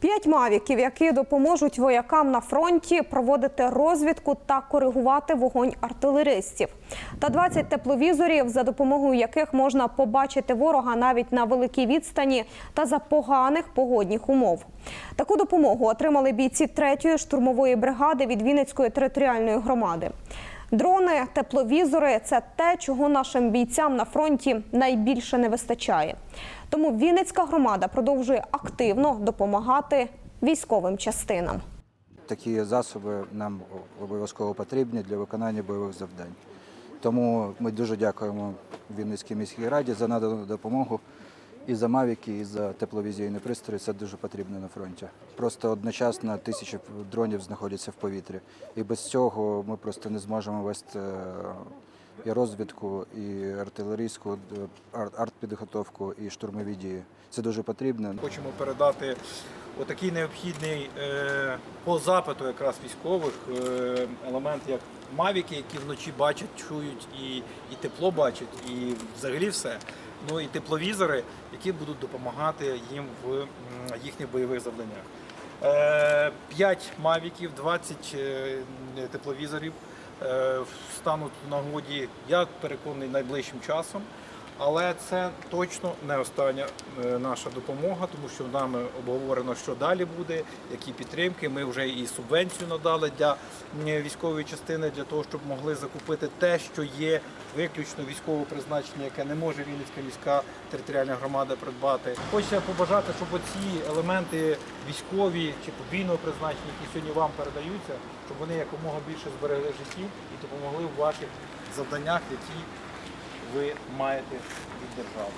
П'ять мавіків, які допоможуть воякам на фронті проводити розвідку та коригувати вогонь артилеристів, та 20 тепловізорів, за допомогою яких можна побачити ворога навіть на великій відстані та за поганих погодних умов. Таку допомогу отримали бійці 3-ї штурмової бригади від Вінницької територіальної громади. Дрони, тепловізори це те, чого нашим бійцям на фронті найбільше не вистачає. Тому Вінницька громада продовжує активно допомагати військовим частинам. Такі засоби нам обов'язково потрібні для виконання бойових завдань. Тому ми дуже дякуємо Вінницькій міській раді за надану допомогу і за мавіки, і за тепловізійні пристрої. Це дуже потрібно на фронті. Просто одночасно тисячі дронів знаходяться в повітрі. І без цього ми просто не зможемо вести е, і розвідку, і артилерійську е, ар- артпідготовку, і штурмові дії. Це дуже потрібно. Хочемо передати отакий необхідний е, по запиту якраз військових е, елемент, як мавіки, які вночі бачать, чують і, і тепло бачать, і взагалі все. Ну і тепловізори, які будуть допомагати їм в їхніх бойових завданнях. Е, 5 мавіків, 20 е, тепловізорів е, стануть в нагоді, я переконаний, найближчим часом. Але це точно не остання е, наша допомога, тому що нами обговорено, що далі буде, які підтримки. Ми вже і субвенцію надали для військової частини для того, щоб могли закупити те, що є виключно військового призначення, яке не може Вінницька міська територіальна громада придбати. Хочеться побажати, щоб оці елементи військові чи побійного призначення, які сьогодні вам передаються, щоб вони якомога більше зберегли життів і допомогли в ваших завданнях, які ви маєте від держави.